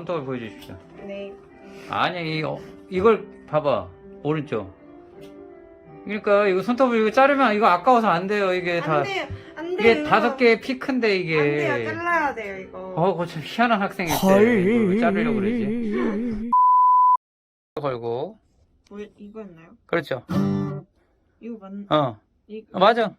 손톱을 보여주십시오. 네. 아니 이, 어, 이걸 봐봐 오른쪽. 그러니까 이거 손톱을 이거 자르면 이거 아까워서 안 돼요. 이게 다 안 돼요. 안 돼요. 이게 다섯 개의 피크인데 이게. 안 돼요. 잘라야 돼요, 이거. 어, 그거 참 희한한 학생일 때 이거 자르려고 그러지. 걸고 뭐 이거였나요? 그렇죠. 이거 맞나? 어, 이거 어, 맞아.